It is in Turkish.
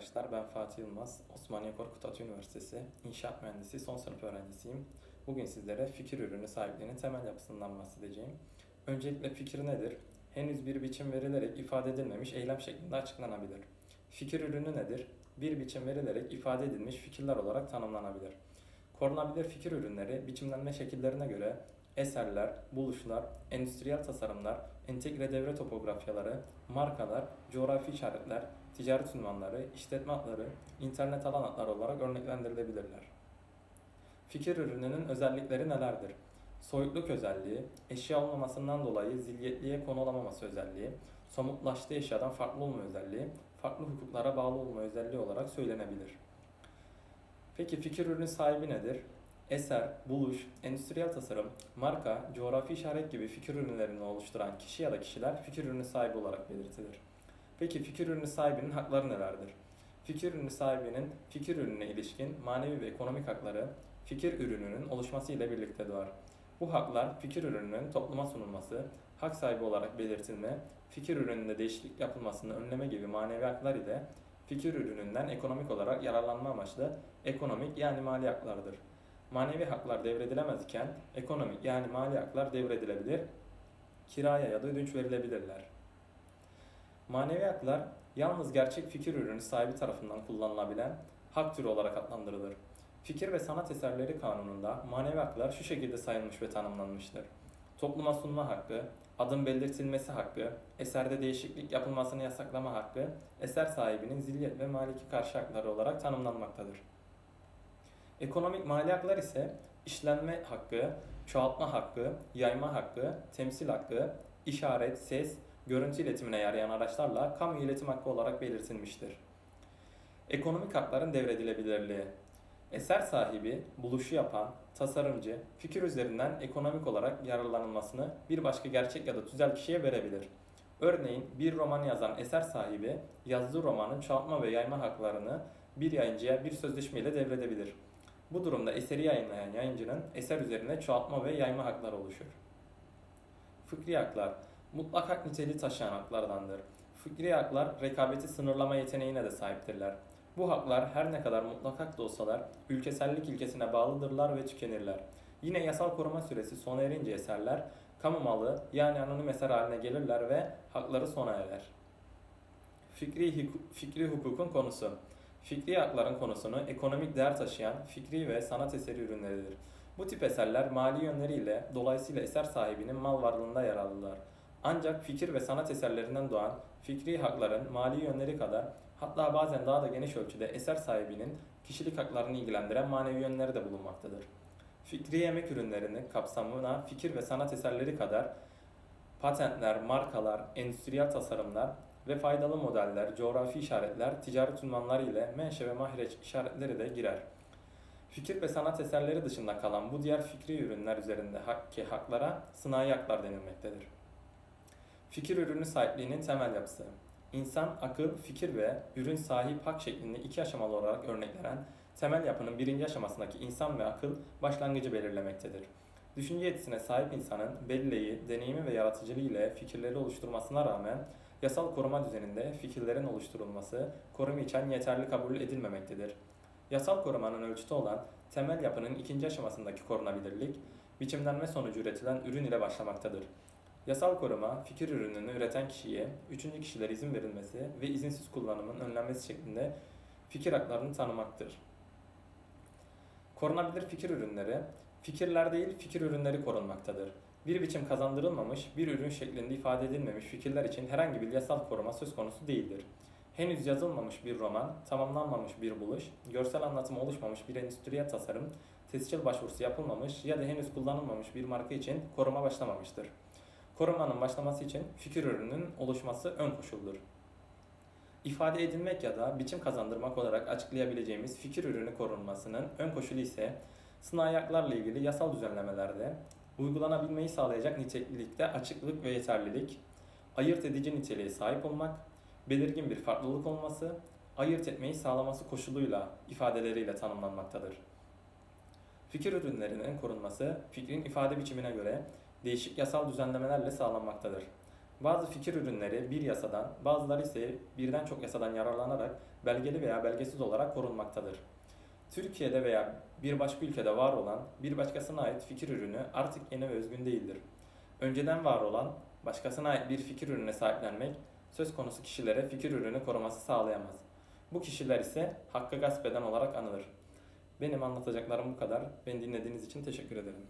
arkadaşlar. Ben Fatih Yılmaz. Osmaniye Korkut Ata Üniversitesi İnşaat Mühendisi son sınıf öğrencisiyim. Bugün sizlere fikir ürünü sahipliğinin temel yapısından bahsedeceğim. Öncelikle fikir nedir? Henüz bir biçim verilerek ifade edilmemiş eylem şeklinde açıklanabilir. Fikir ürünü nedir? Bir biçim verilerek ifade edilmiş fikirler olarak tanımlanabilir. Korunabilir fikir ürünleri biçimlenme şekillerine göre eserler, buluşlar, endüstriyel tasarımlar, entegre devre topografyaları, markalar, coğrafi işaretler, ticaret ünvanları, işletme adları, internet alan adları olarak örneklendirilebilirler. Fikir ürününün özellikleri nelerdir? Soyutluk özelliği, eşya olmamasından dolayı zilyetliğe konu olamaması özelliği, somutlaştığı eşyadan farklı olma özelliği, farklı hukuklara bağlı olma özelliği olarak söylenebilir. Peki fikir ürünü sahibi nedir? Eser, buluş, endüstriyel tasarım, marka, coğrafi işaret gibi fikir ürünlerini oluşturan kişi ya da kişiler fikir ürünü sahibi olarak belirtilir. Peki fikir ürünü sahibinin hakları nelerdir? Fikir ürünü sahibinin fikir ürününe ilişkin manevi ve ekonomik hakları fikir ürününün oluşması ile birlikte doğar. Bu haklar fikir ürününün topluma sunulması, hak sahibi olarak belirtilme, fikir ürününde değişiklik yapılmasını önleme gibi manevi haklar ile fikir ürününden ekonomik olarak yararlanma amaçlı ekonomik yani mali haklardır. Manevi haklar devredilemez iken ekonomik yani mali haklar devredilebilir, kiraya ya da ödünç verilebilirler. Manevi haklar yalnız gerçek fikir ürünü sahibi tarafından kullanılabilen hak türü olarak adlandırılır. Fikir ve sanat eserleri kanununda manevi haklar şu şekilde sayılmış ve tanımlanmıştır. Topluma sunma hakkı, adım belirtilmesi hakkı, eserde değişiklik yapılmasını yasaklama hakkı, eser sahibinin zilyet ve maliki karşı hakları olarak tanımlanmaktadır. Ekonomik mali haklar ise işlenme hakkı, çoğaltma hakkı, yayma hakkı, temsil hakkı, işaret, ses, görüntü iletimine yarayan araçlarla kamu iletim hakkı olarak belirtilmiştir. Ekonomik hakların devredilebilirliği Eser sahibi, buluşu yapan, tasarımcı, fikir üzerinden ekonomik olarak yararlanılmasını bir başka gerçek ya da tüzel kişiye verebilir. Örneğin bir roman yazan eser sahibi yazdığı romanın çoğaltma ve yayma haklarını bir yayıncıya bir sözleşme ile devredebilir. Bu durumda eseri yayınlayan yayıncının eser üzerine çoğaltma ve yayma hakları oluşur. Fıkri haklar mutlak hak niteliği taşıyan haklardandır. Fıkri haklar rekabeti sınırlama yeteneğine de sahiptirler. Bu haklar her ne kadar mutlak hak da olsalar ülkesellik ilkesine bağlıdırlar ve tükenirler. Yine yasal koruma süresi sona erince eserler kamu malı yani anonim eser haline gelirler ve hakları sona erer. Fikri, fikri hukukun konusu Fikri hakların konusunu ekonomik değer taşıyan fikri ve sanat eseri ürünleridir. Bu tip eserler mali yönleriyle dolayısıyla eser sahibinin mal varlığında yer alırlar. Ancak fikir ve sanat eserlerinden doğan fikri hakların mali yönleri kadar hatta bazen daha da geniş ölçüde eser sahibinin kişilik haklarını ilgilendiren manevi yönleri de bulunmaktadır. Fikri yemek ürünlerinin kapsamına fikir ve sanat eserleri kadar patentler, markalar, endüstriyel tasarımlar ve faydalı modeller, coğrafi işaretler, ticaret unvanları ile menşe ve mahreç işaretleri de girer. Fikir ve sanat eserleri dışında kalan bu diğer fikri ürünler üzerinde hakki haklara sınai haklar denilmektedir. Fikir ürünü sahipliğinin temel yapısı. İnsan, akıl, fikir ve ürün sahip hak şeklinde iki aşamalı olarak örneklenen temel yapının birinci aşamasındaki insan ve akıl başlangıcı belirlemektedir. Düşünce yetisine sahip insanın belleği, deneyimi ve yaratıcılığı ile fikirleri oluşturmasına rağmen yasal koruma düzeninde fikirlerin oluşturulması koruma için yeterli kabul edilmemektedir. Yasal korumanın ölçütü olan temel yapının ikinci aşamasındaki korunabilirlik, biçimlenme sonucu üretilen ürün ile başlamaktadır. Yasal koruma, fikir ürününü üreten kişiye üçüncü kişilere izin verilmesi ve izinsiz kullanımın önlenmesi şeklinde fikir haklarını tanımaktır. Korunabilir fikir ürünleri, fikirler değil fikir ürünleri korunmaktadır. Bir biçim kazandırılmamış, bir ürün şeklinde ifade edilmemiş fikirler için herhangi bir yasal koruma söz konusu değildir. Henüz yazılmamış bir roman, tamamlanmamış bir buluş, görsel anlatımı oluşmamış bir endüstriyel tasarım, tescil başvurusu yapılmamış ya da henüz kullanılmamış bir marka için koruma başlamamıştır. Korumanın başlaması için fikir ürününün oluşması ön koşuldur. İfade edilmek ya da biçim kazandırmak olarak açıklayabileceğimiz fikir ürünü korunmasının ön koşulu ise sınai haklarla ilgili yasal düzenlemelerde uygulanabilmeyi sağlayacak nitelikte açıklık ve yeterlilik, ayırt edici niteliğe sahip olmak, belirgin bir farklılık olması, ayırt etmeyi sağlaması koşuluyla ifadeleriyle tanımlanmaktadır. Fikir ürünlerinin korunması fikrin ifade biçimine göre değişik yasal düzenlemelerle sağlanmaktadır. Bazı fikir ürünleri bir yasadan, bazıları ise birden çok yasadan yararlanarak belgeli veya belgesiz olarak korunmaktadır. Türkiye'de veya bir başka ülkede var olan bir başkasına ait fikir ürünü artık yeni ve özgün değildir. Önceden var olan başkasına ait bir fikir ürüne sahiplenmek söz konusu kişilere fikir ürünü koruması sağlayamaz. Bu kişiler ise hakkı gasp eden olarak anılır. Benim anlatacaklarım bu kadar. Beni dinlediğiniz için teşekkür ederim.